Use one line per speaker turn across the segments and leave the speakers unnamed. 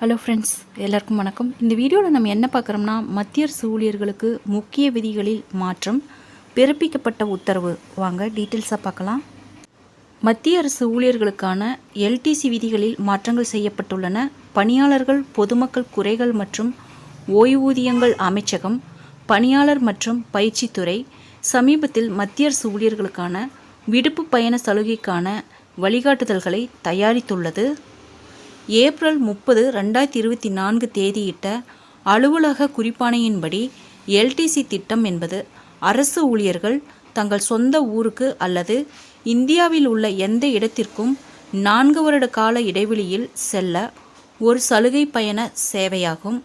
Hello friends எல்லாருக்கும் வணக்கம். இந்த வீடியோவில் நம்ம என்ன பார்க்குறோம்னா மத்திய அரசு ஊழியர்களுக்கு முக்கிய விதிகளில் மாற்றம் பிறப்பிக்கப்பட்ட உத்தரவு. வாங்க டீட்டெயில்ஸாக பார்க்கலாம். மத்திய அரசு ஊழியர்களுக்கான எல்டிசி விதிகளில் மாற்றங்கள் செய்யப்பட்டுள்ளன. பணியாளர்கள் பொதுமக்கள் குறைகள் மற்றும் ஓய்வூதியங்கள் அமைச்சகம் பணியாளர் மற்றும் பயிற்சித்துறை சமீபத்தில் மத்திய அரசு ஊழியர்களுக்கான விடுப்பு பயண சலுகைக்கான வழிகாட்டுதல்களை தயாரித்துள்ளது. ஏப்ரல் முப்பது ரெண்டாயிரத்தி இருபத்தி நான்கு தேதியிட்ட அலுவலக குறிப்பாணையின்படி எல்டிசி திட்டம் என்பது அரசு ஊழியர்கள் தங்கள் சொந்த ஊருக்கு அல்லது இந்தியாவில் உள்ள எந்த இடத்திற்கும் நான்கு வருட கால இடைவெளியில் செல்ல ஒரு சலுகை பயண சேவையாகும்.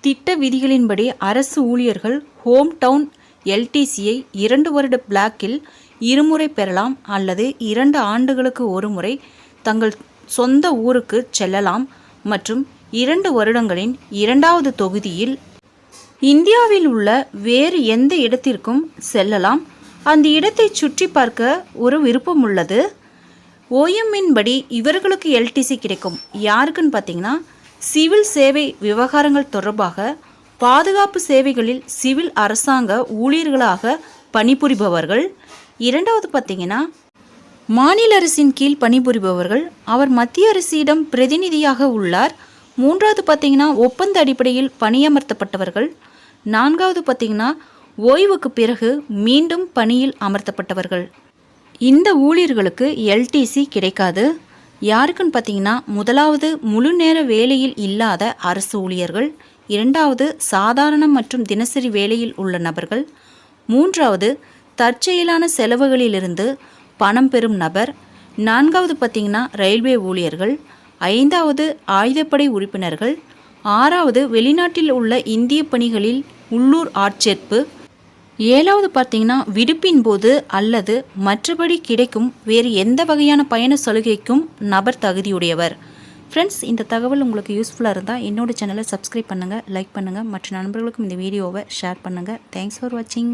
திட்ட விதிகளின்படி அரசு ஊழியர்கள் ஹோம் டவுன் எல்டிசியை இரண்டு வருட பிளாக்கில் இருமுறை பெறலாம் அல்லது இரண்டு ஆண்டுகளுக்கு ஒருமுறை தங்கள் சொந்த ஊருக்கு செல்லலாம் மற்றும் இரண்டு வருடங்களின் இரண்டாவது தொகுதியில் இந்தியாவில் உள்ள வேறு எந்த இடத்திற்கும் செல்லலாம். அந்த இடத்தை சுற்றி பார்க்க ஒரு விருப்பம் உள்ளது. ஓஎம்மின் படி இவர்களுக்கு எல்டிசி கிடைக்கும். யாருக்குன்னு பார்த்தீங்கன்னா சிவில் சேவை விவகாரங்கள் தொடர்பாக பாதுகாப்பு சேவைகளில் சிவில் அரசாங்க ஊழியர்களாக பணிபுரிபவர்கள். இரண்டாவது பார்த்தீங்கன்னா மாநில அரசின் கீழ் பணிபுரிபவர்கள் அவர் மத்திய அரசிடம் பிரதிநிதியாக உள்ளார். மூன்றாவது பார்த்தீங்கன்னா ஒப்பந்த அடிப்படையில் பணியமர்த்தப்பட்டவர்கள். நான்காவது பார்த்தீங்கன்னா ஓய்வுக்கு பிறகு மீண்டும் பணியில் அமர்த்தப்பட்டவர்கள். இந்த ஊழியர்களுக்கு எல்டிசி கிடைக்காது. யாருக்குன்னு பார்த்தீங்கன்னா முதலாவது முழு நேர வேலையில் இல்லாத அரசு ஊழியர்கள் இரண்டாவது சாதாரண மற்றும் தினசரி வேலையில் உள்ள நபர்கள் மூன்றாவது தற்செயலான செலவுகளிலிருந்து பணம் பெறும் நபர். நான்காவது பார்த்திங்கன்னா ரயில்வே ஊழியர்கள். ஐந்தாவது ஆயுதப்படை உறுப்பினர்கள். ஆறாவது வெளிநாட்டில் உள்ள இந்திய பணிகளில் உள்ளூர் ஆட்சேர்ப்பு. ஏழாவது பார்த்திங்கன்னா விடுப்பின் போது அல்லது மற்றபடி கிடைக்கும் வேறு எந்த வகையான பயண சலுகைக்கும் நபர் தகுதியுடையவர். ஃப்ரெண்ட்ஸ் இந்த தகவல் உங்களுக்கு யூஸ்ஃபுல்லாக இருந்தால் என்னோட சேனலை சப்ஸ்கிரைப் பண்ணுங்கள் லைக் பண்ணுங்கள் மற்ற நண்பர்களுக்கும் இந்த வீடியோவை ஷேர் பண்ணுங்கள் தேங்க்ஸ் ஃபார் வாட்சிங்